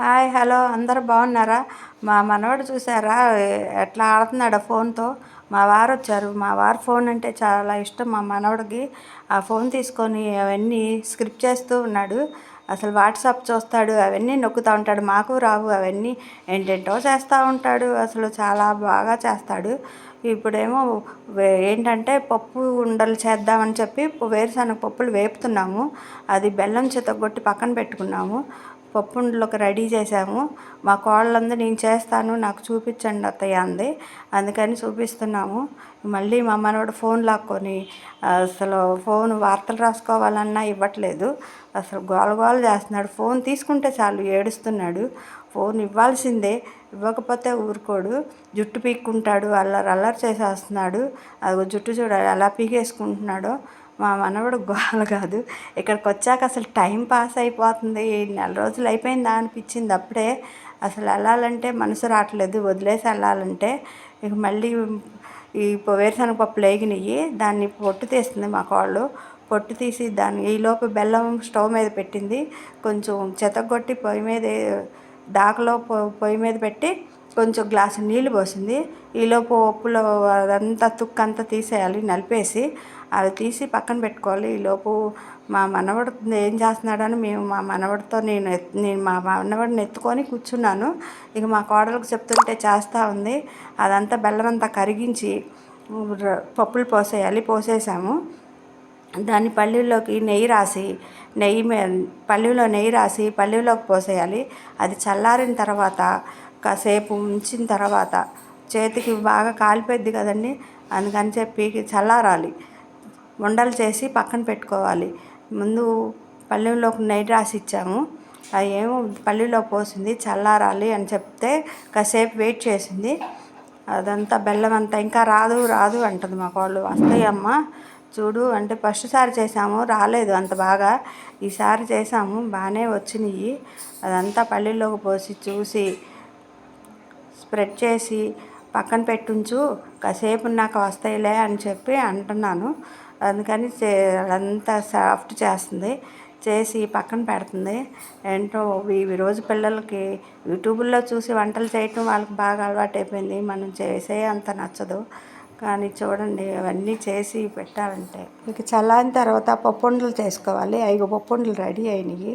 Hi hello అందరు బాగున్నారా? మా మనవడు చూసారా ఎట్లా ఆడుతున్నాడు ఫోన్తో? మా వారు వచ్చారు. మా వారు ఫోన్ అంటే చాలా ఇష్టం మా మనవడికి. ఆ ఫోన్ తీసుకొని అవన్నీ స్క్రిప్ట్ చేస్తూ ఉన్నాడు. అసలు వాట్సాప్ చూస్తాడు అవన్నీ నొక్కుతూ ఉంటాడు. మాకు రావు అవన్నీ ఏంటేంటో చేస్తూ ఉంటాడు. అసలు చాలా బాగా చేస్తాడు. ఇప్పుడేమో వే- ఏంటంటే పప్పు ఉండలు చేద్దామని చెప్పి వేరుశనగ పప్పులు వేపుతున్నాము. అది బెల్లం చితగొట్టి పక్కన పెట్టుకున్నాము. పప్పు రెడీ చేసాము మా కోళ్ళందరూ నేను చేస్తాను నాకు చూపించండి అత్తయ్య అంది. అందుకని చూపిస్తున్నాము. మళ్ళీ మా మనవాడు ఫోన్ లాక్కొని అసలు ఫోన్ వార్తలు రాసుకోవాలన్నా ఇవ్వట్లేదు. అసలు గోల గోల చేస్తున్నాడు. ఫోన్ తీసుకుంటే చాలు ఏడుస్తున్నాడు. ఫోన్ ఇవ్వాల్సిందే. ఇవ్వకపోతే ఊరుకోడు. జుట్టు పీక్కుంటాడు అల్లరి అల్లరి చేసేస్తున్నాడు. అది జుట్టు చూడ ఎలా పీకేసుకుంటున్నాడో. మా మనవడు గోల కాదు. ఇక్కడికి వచ్చాక అసలు టైం పాస్ అయిపోతుంది. ఈ నెల రోజులు అయిపోయిందా అనిపించింది అప్పుడే. అసలు వెళ్ళాలంటే మనసు రావట్లేదు. వదిలేసి వెళ్ళాలంటే ఇక మళ్ళీ ఈ వేరుశనగ పప్పులు వేగినాయి దాన్ని పొట్టు తీస్తుంది మా కోళ్ళు. పొట్టు తీసి దాన్ని ఈలోపు బెల్లం స్టవ్ మీద పెట్టింది. కొంచెం చెతగొట్టి పొయ్యి మీద దాకలో పొ- పొయ్యి మీద పెట్టి కొంచెం గ్లాసు నీళ్ళు పోసింది. ఈలోపు ఉప్పులో అదంతా తుక్కంతా తీసేయాలి నలిపేసి. అవి తీసి పక్కన పెట్టుకోవాలి. ఈలోపు మా మనవడు ఏం చేస్తున్నాడని మేము మా మనవడితో నేను నేను మా మనవడిని ఎత్తుకొని కూర్చున్నాను. ఇక మా కోడలకు చెప్తుంటే చేస్తూ ఉంది. అదంతా బెల్లం అంతా కరిగించి పప్పులు పోసేయాలి. పోసేసాము. దాన్ని పల్లీల్లోకి నెయ్యి రాసి నెయ్యి మే పల్లీలో నెయ్యి రాసి పల్లీలోకి పోసేయాలి. అది చల్లారిన తర్వాత కాసేపు ఉంచిన తర్వాత చేతికి బాగా కాలిపోద్ది కదండి. అందుకని చెప్పి చల్లారాలి. ఉండలు చేసి పక్కన పెట్టుకోవాలి. ముందు పల్లెల్లోకి నెయ్యి రాసి ఇచ్చాము. అది ఏమో పల్లీలో పోసింది చల్లారాలి అని చెప్తే కాసేపు వెయిట్ చేసింది. అదంతా బెల్లం అంతా ఇంకా రాదు రాదు అంటుంది మా కోళ్ళు వస్తాయమ్మా చూడు అంటే ఫస్ట్ సారి చేసాము రాలేదు అంత బాగా. ఈసారి చేసాము బాగానే వచ్చినాయి. అదంతా పల్లీలోకి పోసి చూసి స్ప్రెడ్ చేసి పక్కన పెట్టుంచు కాసేపు నాకు వస్తాయిలే అని చెప్పి అంటున్నాను. అందుకని చే అదంతా సాఫ్ట్ చేస్తుంది. చేసి పక్కన పెడుతుంది. ఏంటో ఈ రోజు పిల్లలకి యూట్యూబ్లో చూసి వంటలు చేయటం వాళ్ళకి బాగా అలవాటు అయిపోయింది మనం చేసే అంత నచ్చదు. కానీ చూడండి అవన్నీ చేసి పెట్టాలంటే. ఇక చల్లారిన తర్వాత పప్పుండలు చేసుకోవాలి. ఐదు పప్పుండలు రెడీ అయినాయి.